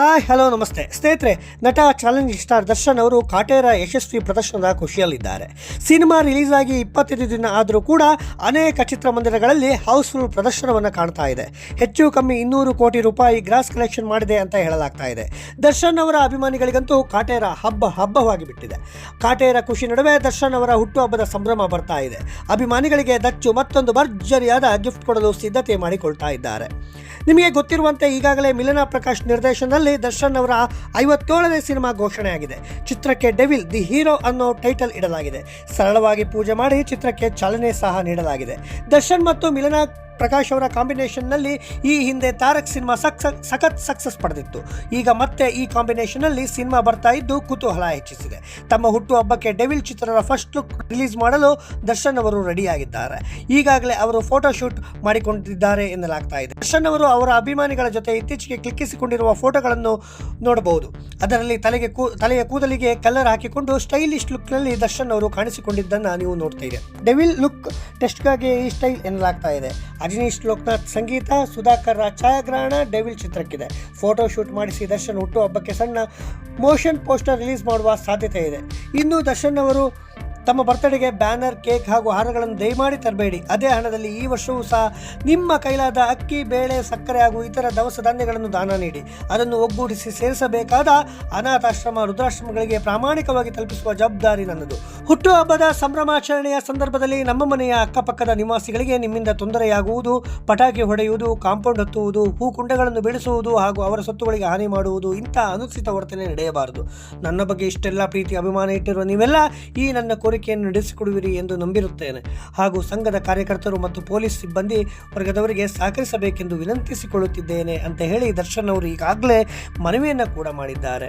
Hi hello ನಮಸ್ತೆ. ಸ್ನೇಹಿತರೆ, ನಟ ಚಾಲೆಂಜ್ ಸ್ಟಾರ್ ದರ್ಶನ್ ಅವರು ಕಾಟೇರ ಯಶಸ್ವಿ ಪ್ರದರ್ಶನದ ಖುಷಿಯಲ್ಲಿದ್ದಾರೆ. ಸಿನಿಮಾ ರಿಲೀಸ್ ಆಗಿ ಇಪ್ಪತ್ತೈದು ದಿನ ಆದರೂ ಕೂಡ ಅನೇಕ ಚಿತ್ರಮಂದಿರಗಳಲ್ಲಿ ಹೌಸ್ಫುಲ್ ಪ್ರದರ್ಶನವನ್ನು ಕಾಣ್ತಾ ಇದೆ. ಹೆಚ್ಚು ಕಮ್ಮಿ ಇನ್ನೂರು ಕೋಟಿ ರೂಪಾಯಿ ಗ್ರಾಸ್ ಕಲೆಕ್ಷನ್ ಮಾಡಿದೆ ಅಂತ ಹೇಳಲಾಗ್ತಾ ಇದೆ. ದರ್ಶನ್ ಅವರ ಅಭಿಮಾನಿಗಳಿಗಂತೂ ಕಾಟೇರ ಹಬ್ಬ ಹಬ್ಬವಾಗಿ ಬಿಟ್ಟಿದೆ ಕಾಟೇರ ಖುಷಿ ನಡುವೆ ದರ್ಶನ್ ಅವರ ಹುಟ್ಟುಹಬ್ಬದ ಸಂಭ್ರಮ ಬರ್ತಾ ಇದೆ. ಅಭಿಮಾನಿಗಳಿಗೆ ದಚ್ಚು ಮತ್ತೊಂದು ಭರ್ಜರಿಯಾದ ಗಿಫ್ಟ್ ಕೊಡಲು ಸಿದ್ಧತೆ ಮಾಡಿಕೊಳ್ತಾ ಇದ್ದಾರೆ. ನಿಮಗೆ ಗೊತ್ತಿರುವಂತೆ ಈಗಾಗಲೇ ಮಿಲನಾ ಪ್ರಕಾಶ್ ನಿರ್ದೇಶನದಲ್ಲಿ ದರ್ಶನ್ ಅವರ ಐವತ್ತೇಳನೇ ಸಿನಿಮಾ ಘೋಷಣೆಯಾಗಿದೆ. ಚಿತ್ರಕ್ಕೆ ಡೆವಿಲ್ ದಿ ಹೀರೋ ಅನ್ನೋ ಟೈಟಲ್ ಇಡಲಾಗಿದೆ. ಸರಳವಾಗಿ ಪೂಜೆ ಮಾಡಿ ಚಿತ್ರಕ್ಕೆ ಚಾಲನೆ ಸಹ ನೀಡಲಾಗಿದೆ. ದರ್ಶನ್ ಮತ್ತು ಮಿಲನ ಪ್ರಕಾಶ್ ಅವರ ಕಾಂಬಿನೇಷನ್ನಲ್ಲಿ ಈ ಹಿಂದೆ ತಾರಕ್ ಸಿನಿಮಾ ಸಕ್ ಸಖತ್ ಸಕ್ಸಸ್ ಪಡೆದಿತ್ತು. ಈಗ ಮತ್ತೆ ಈ ಕಾಂಬಿನೇಷನ್ನಲ್ಲಿ ಸಿನಿಮಾ ಬರ್ತಾ ಇದ್ದು ಕುತೂಹಲ ಹೆಚ್ಚಿಸಿದೆ. ತಮ್ಮ ಹುಟ್ಟುಹಬ್ಬಕ್ಕೆ ಡೆವಿಲ್ ಚಿತ್ರದ ಫಸ್ಟ್ ಲುಕ್ ರಿಲೀಸ್ ಮಾಡಲು ದರ್ಶನ್ ಅವರು ರೆಡಿಯಾಗಿದ್ದಾರೆ. ಈಗಾಗಲೇ ಅವರು ಫೋಟೋಶೂಟ್ ಮಾಡಿಕೊಂಡಿದ್ದಾರೆ ಎನ್ನಲಾಗ್ತಾ ಇದೆ. ದರ್ಶನ್ ಅವರು ಅವರ ಅಭಿಮಾನಿಗಳ ಜೊತೆ ಇತ್ತೀಚೆಗೆ ಕ್ಲಿಕ್ಕಿಸಿಕೊಂಡಿರುವ ಫೋಟೋಗಳನ್ನು ನೋಡಬಹುದು. ಅದರಲ್ಲಿ ತಲೆಗೆ ತಲೆಯ ಕೂದಲಿಗೆ ಕಲರ್ ಹಾಕಿಕೊಂಡು ಸ್ಟೈಲಿಶ್ ಲುಕ್ನಲ್ಲಿ ದರ್ಶನ್ ಅವರು ಕಾಣಿಸಿಕೊಂಡಿದ್ದನ್ನು ನೀವು ನೋಡ್ತಾ ಡೆವಿಲ್ ಲುಕ್ ಟೆಸ್ಟ್ಗಾಗಿ ಈ ಸ್ಟೈಲ್ ಎನ್ನಲಾಗ್ತಾ ಇದೆ. ಅಜನೀಶ್ ಲೋಕನಾಥ್ ಸಂಗೀತ, ಸುಧಾಕರ್ ಛಾಯಾಗ್ರಹಣ, ಡೆವಿಲ್ ಚಿತ್ರಕ್ಕಿದೆ. ಫೋಟೋ ಶೂಟ್ ಮಾಡಿಸಿ ದರ್ಶನ್ ಹುಟ್ಟುಹಬ್ಬಕ್ಕೆ ಸಣ್ಣ ಮೋಷನ್ ಪೋಸ್ಟರ್ ರಿಲೀಸ್ ಮಾಡುವ ಸಾಧ್ಯತೆ ಇದೆ. ಇನ್ನು ದರ್ಶನ್ ಅವರು ತಮ್ಮ ಬರ್ತಡೆಗೆ ಬ್ಯಾನರ್ ಕೇಕ್ ಹಾಗೂ ಹಾರಗಳನ್ನು ದಯಮಾಡಿ ತರಬೇಡಿ. ಅದೇ ಹಣದಲ್ಲಿ ಈ ವರ್ಷವೂ ಸಹ ನಿಮ್ಮ ಕೈಲಾದ ಅಕ್ಕಿ, ಬೇಳೆ, ಸಕ್ಕರೆ ಹಾಗೂ ಇತರ ದವಸ ಧಾನ್ಯಗಳನ್ನು ದಾನ ನೀಡಿ. ಅದನ್ನು ಒಗ್ಗೂಡಿಸಿ ಸೇರಿಸಬೇಕಾದ ಅನಾಥಾಶ್ರಮ ರುದ್ರಾಶ್ರಮಗಳಿಗೆ ಪ್ರಾಮಾಣಿಕವಾಗಿ ತಲುಪಿಸುವ ಜವಾಬ್ದಾರಿ ನನ್ನದು. ಹುಟ್ಟುಹಬ್ಬದ ಸಂಭ್ರಮಾಚರಣೆಯ ಸಂದರ್ಭದಲ್ಲಿ ನಮ್ಮ ಮನೆಯ ಅಕ್ಕಪಕ್ಕದ ನಿವಾಸಿಗಳಿಗೆ ನಿಮ್ಮಿಂದ ತೊಂದರೆಯಾಗುವುದು, ಪಟಾಕಿ ಹೊಡೆಯುವುದು, ಕಾಂಪೌಂಡ್ ಹತ್ತುವುದು ಹೂಕುಂಡಗಳನ್ನು ಬೆಳೆಸುವುದು ಹಾಗೂ ಅವರ ಸೊತ್ತುಗಳಿಗೆ ಹಾನಿ ಮಾಡುವುದು ಇಂಥ ಅನುಚಿತ ವರ್ತನೆ ನಡೆಯಬಾರದು. ನನ್ನ ಬಗ್ಗೆ ಇಷ್ಟೆಲ್ಲ ಪ್ರೀತಿ, ಅಭಿಮಾನ ಇಟ್ಟಿರುವ ನೀವೆಲ್ಲ ಈ ನನ್ನ ಕೋರಿಕೆಯನ್ನು ನಡೆಸಿಕೊಡುವಿರಿ ಎಂದು ನಂಬಿರುತ್ತೇನೆ. ಹಾಗೂ ಸಂಘದ ಕಾರ್ಯಕರ್ತರು ಮತ್ತು ಪೊಲೀಸ್ ಸಿಬ್ಬಂದಿ ವರ್ಗದವರಿಗೆ ಸಹಕರಿಸಬೇಕೆಂದು ವಿನಂತಿಸಿಕೊಳ್ಳುತ್ತಿದ್ದೇನೆ ಅಂತ ಹೇಳಿ ದರ್ಶನ್ ಅವರು ಈಗಾಗಲೇ ಮನವಿಯನ್ನು ಕೂಡ ಮಾಡಿದ್ದಾರೆ.